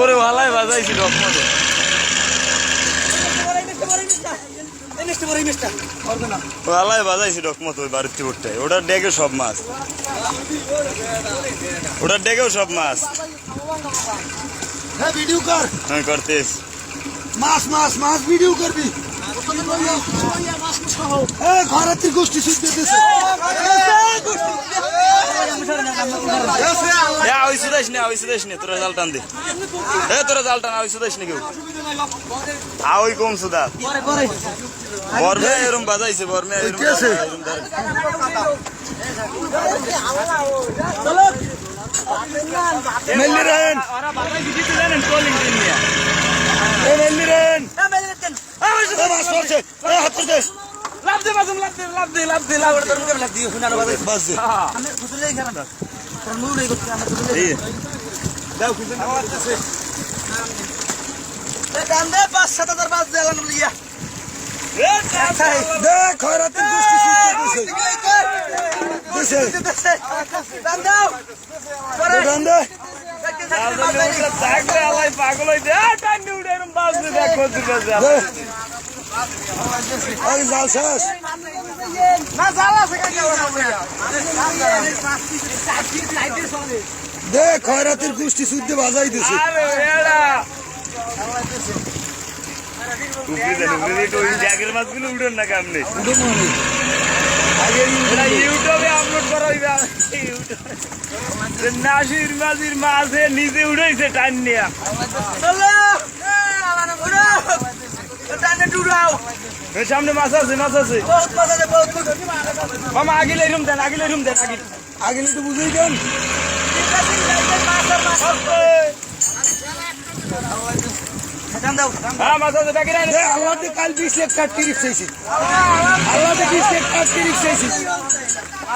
ওরে ভালাই বাজাইছি রকমতে ভালাই বাজাইছি রকমত ওই বাড়িতে উঠতে ওটার ডেকে সব মাছ। ওটার ডেকেও সব মাছ। হ্যাঁ ভিডিও কর। আমি করতেছি মাছ মাছ মাছ ভিডিও করবি। হ্যাঁ ঘরের গোষ্ঠী শুদ্ধ দিতেছে তোরা জাল টান দে। এ তোরা জাল টান ওই সুদাইস নে কেউ। আ কম সুদা। বরমে এরম বাজাইছে বরমে এরম? এরম ধরে। মেলি রেন এ মেলি রেন এ মাছ পড়ছে এ হাত পড়ছে বাস দে। এই দে গোষ্ঠী শুদ্ধ দিতেছে দিছে। দোকান দে। থাকবে আলাই পাগল হইতে আ টাইম উড়ে এরম বাজবে দেখো তুই বাজবে দে। আগে জাল শেষ দে খয়রাতের গোষ্ঠী শুদ্ধ বাজাই দিছে আরে এড়া উপরে দেন উপরে দিয়ে তো ওই জাগের মাছগুলো উড়েন না কামনে ইউটিউবে আপলোড করা হইবে নাসির মাঝির মাঝে নিজে উড়াইছে টান নিয়া। সামনে মাছ আছে মাছ আছে। মামা আগিলে রুম দেন আগিলে রুম দেন আগিলে। আগে তো বুঝেই দেন। হ্যাঁ কাল বিশ লাখ টাকা তিরিশ চাইছি। আল্লাহ। বিশ লাখ টাকা তিরিশ চাইছি।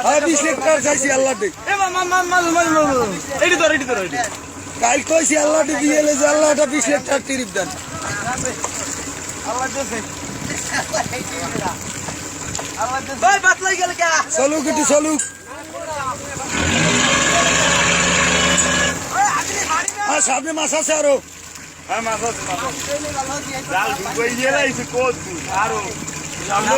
হ্যাঁ বিশ লাখ টাকা চাইছি আল্লাহ এ মামা মামা মামা এটি ধর এটি ধর এটি কাল কইছি আল্লাহ দিয়ে এলে যে আল্লাহটা বিশ লাখ টাকা তিরিশ দেন। চলুক একটু চলুক। আর সামনে মাছ আছে আরও? হ্যাঁ মাছ আছে জাল ঢুকাই দিয়ে লাইছে কোত আরও। সামনে